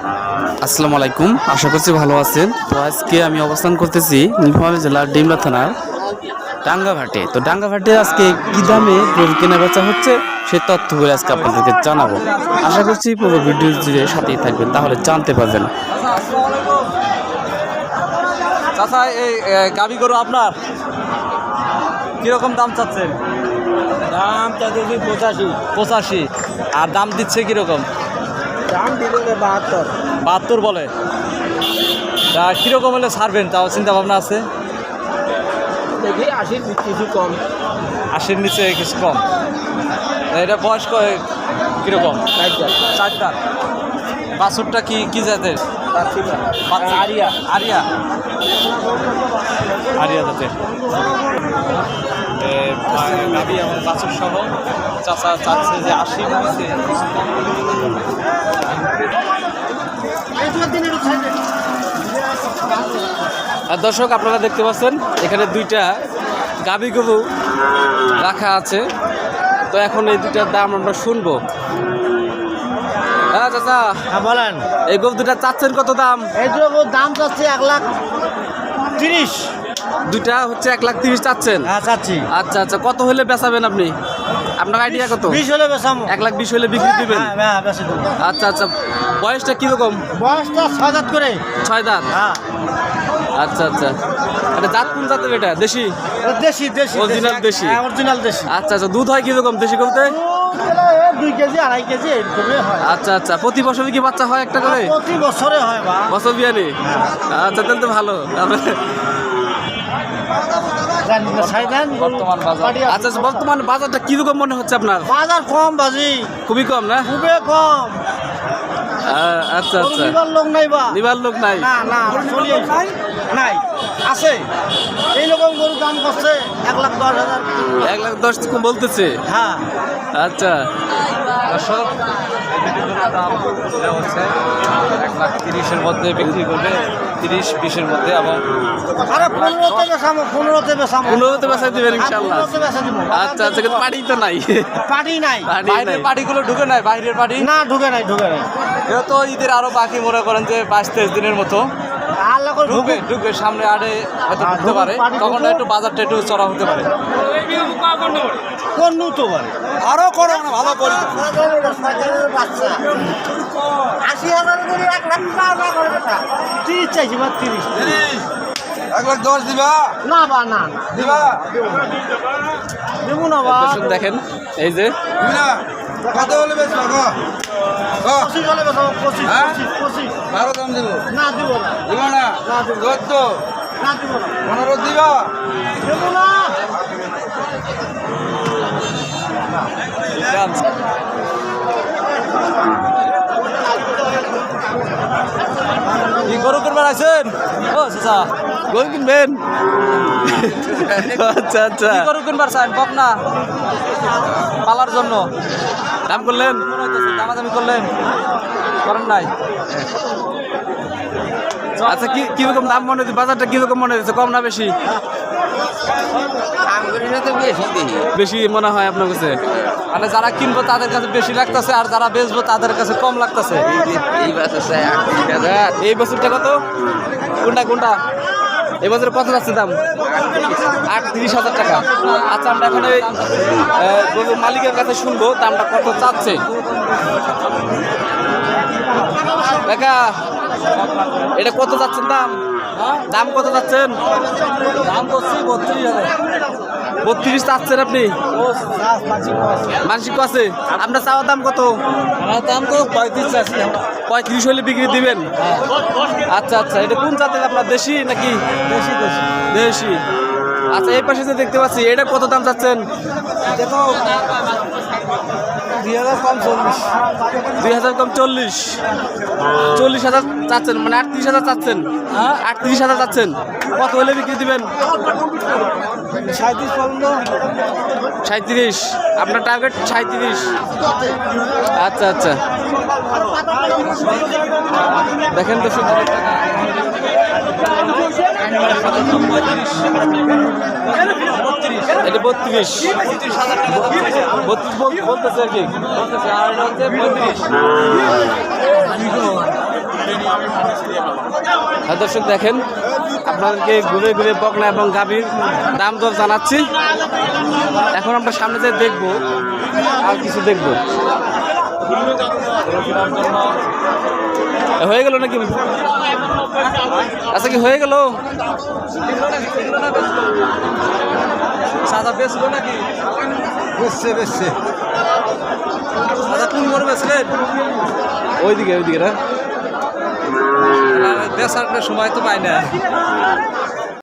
আসসালামু আলাইকুম আশা করছি ভালো আছেন। তো আজকে আমি অবস্থান করতেছি নীলফামারী জেলার ডিমলা থানার ডাঙ্গাঘাটে তো ডাঙ্গাঘাটে আজকে কি দামে গরু কেনা বেচা হচ্ছে সেই তথ্যগুলো আজকে আপনাদেরকে জানাব। আশা করছি পুরো ভিডিও জুড়ে সাথেই থাকবেন তাহলে জানতে পারবেন। চাচা এই গাভী গরু আপনার? কীরকম দাম চাচ্ছেন? দাম চাইতেছি পঁচাশি। পঁচাশি। আর দাম দিচ্ছে কীরকম? বাহাত্তর। বাহাত্তর বলে। তা কীরকম হলে ছাড়বেন? তাও চিন্তা ভাবনা আছে? দেখি আশি কিছু কম। আশির নিচে কিছু কম। এটা বয়স কীরকম? চারটা। চারটা। বাছুরটা কি কি জাতের? আরিয়া। আরিয়া? আরিয়া জাতের। এবং বাছুর সহ চাচা চাচ্ছে যে আশি নিচে আর দর্শক আপনারা দেখতে পাচ্ছেন এখানে দুইটা গাবি গরু রাখা আছে। তো এখন এই দুইটার দাম আমরা শুনব। হ্যাঁ চাচা? হ্যাঁ বলেন। এই গরু দুটা চাচ্ছেন কত দাম? এই যে দাম চাচ্ছে এক লাখ তিরিশ। দুইটা হচ্ছে এক লাখ তিরিশ চাচ্ছেন? হ্যাঁ চাচ্ছি। আচ্ছা আচ্ছা কত হলে বেচাবেন আপনি? আপনার আইডিয়া কত? বিশ হলে বেসামো এক লাখ বিশ হলে বিক্রি দিবেন? হ্যাঁ হ্যাঁ আচ্ছা আচ্ছা। বয়সটা কীরকম? বয়সটা ছয় দাঁত করে। ছয় দাঁত? হ্যাঁ। আচ্ছা আচ্ছা। এটা জাত কোন জাতের এটা? দেশি? দেশি দেশি Original দেশি। হ্যাঁ অরিজিনাল দেশি। আচ্ছা আচ্ছা। দুধ হয় কীরকম দেশি এই দুই কেজি আড়াই কেজি এরকমই হয়। আচ্ছা আচ্ছা। প্রতি বছরে কি বাচ্চা হয় একটা করে? প্রতি বছরে হয় বা বছর বিয়ানি? আচ্ছা তাহলে তো ভালো। তারপরে- বর্তমান বাজার। আচ্ছা আচ্ছা, বর্তমান বাজারটা কীরকম মনে হচ্ছে আপনার? বাজার কম বাজি। খুবই কম না? খুবই কম। আচ্ছা আচ্ছা। নিবার লোক নাই বা? নিবার লোক নাই? না না নাই? আছে। এই রকম গরুর দাম করছে এক লাখ দশ হাজার। এক লাখ দশ বলতেছে? হ্যাঁ। আচ্ছা। দর্শক দাম দেওয়া হচ্ছে এক লাখ তিরিশের মধ্যে বিক্রি করবে তিরিশ বিশের মধ্যে এবং আরে পনেরোতে বেসামো পনেরোতে বেসামো পনেরোতে বেচা দিবেন ইনশাল্লাহ পনেরোতে বেচা দিব। আচ্ছা আচ্ছা কিন্তু পাড়ি তো নাই। পাটি নাই। বাইরের নাই। ঢুকে নাই বাইরের পার্টি না ঢুকে নাই ঢুকে নাই। এটা তো ঈদের আরও বাকি মনে করেন যে বাইশ তেইশ দিনের মতো। ঢুকবে ঢুকে ঢুকবে সামনে আড়ে হয়তো হ্যাঁ, ঢুকতে পারে। তখন একটু বাজারটা একটু চড়া হতে পারে। কোন তো পারে? আরও করো না ভালো করি। আশি হাজার করে এক লাখ টাকা করে তিরিশ চাইছি বা তিরিশ। এক লাখ দশ দিবা? না বা না না। দিবা? দেবো না বা। দেখেন এই যে। কত হলে গো, পঁচিশ হলে বেসাবো পঁচিশ হ্যাঁ? পঁচিশ পঁচিশ। বারো দাম দিব। না দিব না। দিবা না। না দিব না। চোদ্দ। না দিব না। পনেরো দিবা। দেবো না। কি গরু কিনবার আছেন ও চাচা। গরু কিনবেন আচ্ছা আচ্ছা। কি গরু কিনবার চান বক না পালার জন্য। দাম করলেন? দামাদামি করলেন। করেন নাই। আচ্ছা কি কীরকম দাম মনে হচ্ছে বাজারটা কীরকম মনে হচ্ছে কম না বেশি? বেশি মনে হয় আপনার কাছে? মানে যারা কিনবো তাদের কাছে বেশি লাগতেছে আর যারা বেচবো তাদের কাছে কম লাগতেছে। এই বছরটা কত? কোনটা কোনটা? এই বছরে কত যাচ্ছে দাম? আটত্রিশ হাজার টাকা। আচ্ছা আমরা এখন গরুর মালিকের কাছে শুনব দামটা কত চাচ্ছে। দেখা এটা কত যাচ্ছেন দাম? দাম কত যাচ্ছেন দাম করছি বত্রিশ হাজার। বত্রিশ চাচ্ছেন আপনি? মানসিক আছে। আপনার চাওয়ার দাম কত? দাম তো পঁয়ত্রিশ আছে পঁয়ত্রিশ হলে বিক্রি দিবেন? আচ্ছা আচ্ছা এটা কোন জাতের? আপনার দেশি নাকি? দেশি দেশি। আচ্ছা এই পাশে যে দেখতে পাচ্ছি এটা কত দাম চাচ্ছেন? দুই হাজার কম চল্লিশ। দুই হাজার কম চল্লিশ। চল্লিশ হাজার চাচ্ছেন মানে আটত্রিশ হাজার চাচ্ছেন। হ্যাঁ? আটত্রিশ হাজার চাচ্ছেন। কত হলে বিক্রি দিবেন? সাঁত্রিশ পর্যন্ত। সাঁত্রিশ আপনার টার্গেট সাঁত্রিশ আচ্ছা আচ্ছা। দেখেন তো শুধু এটা বত্রিশ। বত্রিশ বলতেছে আর কি। পঁয়ত্রিশ। দর্শক দেখেন, আপনাদেরকে ঘুরে ঘুরে বকনা এবং গাভীর দাম দর জানাচ্ছি। এখন আমরা সামনে যে দেখব, আর কিছু দেখব। হয়ে গেল নাকি? আচ্ছা কি হয়ে গেল? সাদা বেচলো নাকি? বেশছে বেশছে। সাদা কোন করে বেচলেন ওইদিকে ওইদিকে না? বেচার সময় তো পাই না।